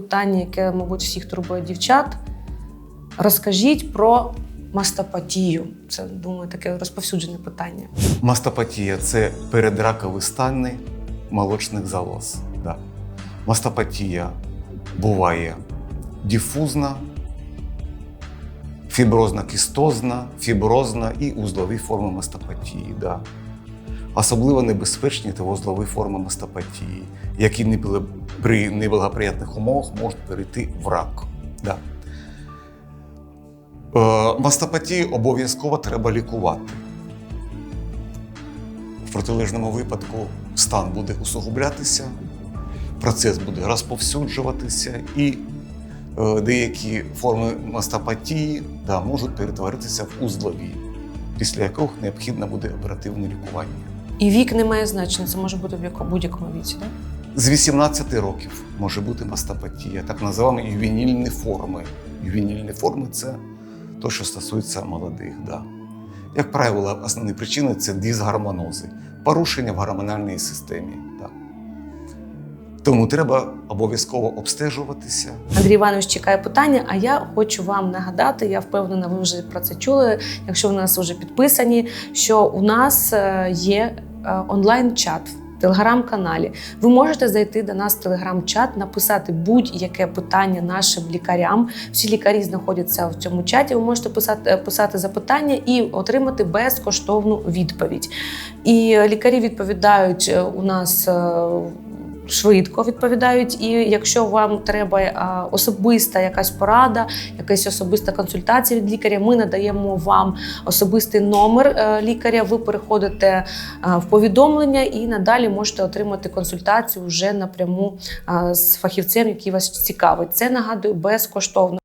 питання, яке, мабуть, всіх турбує дівчат. Розкажіть про мастопатію. Це, думаю, таке розповсюджене питання. Мастопатія це передракові стани молочних залоз. Да. Мастопатія буває дифузна, фіброзна кістозна, фіброзна і узлові форми мастопатії. Да. Особливо небезпечні та вузлові форми мастопатії, які не були- при неблагоприятних умовах можуть перейти в рак. Да. Е, мастопатію обов'язково треба лікувати. В протилежному випадку стан буде усугублятися, процес буде розповсюджуватися, і е, деякі форми мастопатії да, можуть перетворитися в узлові, після яких необхідно буде оперативне лікування. І вік не має значення, це може бути в будь-якому віці. Так? З 18 років може бути мастопатія, так називаємо ювенільні форми. Ювенільні форми це те, що стосується молодих. Да. Як правило, основні причини це дисгармонози, порушення в гормональній системі. Да. Тому треба обов'язково обстежуватися. Андрій Іванович чекає питання, а я хочу вам нагадати, я впевнена, ви вже про це чули, якщо ви нас вже підписані, що у нас е, є онлайн-чат. в Телеграм-каналі. Ви можете зайти до нас в телеграм-чат, написати будь-яке питання нашим лікарям. Всі лікарі знаходяться в цьому чаті. Ви можете писати, писати запитання і отримати безкоштовну відповідь. І лікарі відповідають е, у нас. Швидко відповідають. І якщо вам треба особиста якась порада, якась особиста консультація від лікаря, ми надаємо вам особистий номер е, лікаря. Ви переходите в повідомлення і надалі можете отримати консультацію вже напряму з фахівцем, який вас цікавить. Це нагадую безкоштовно.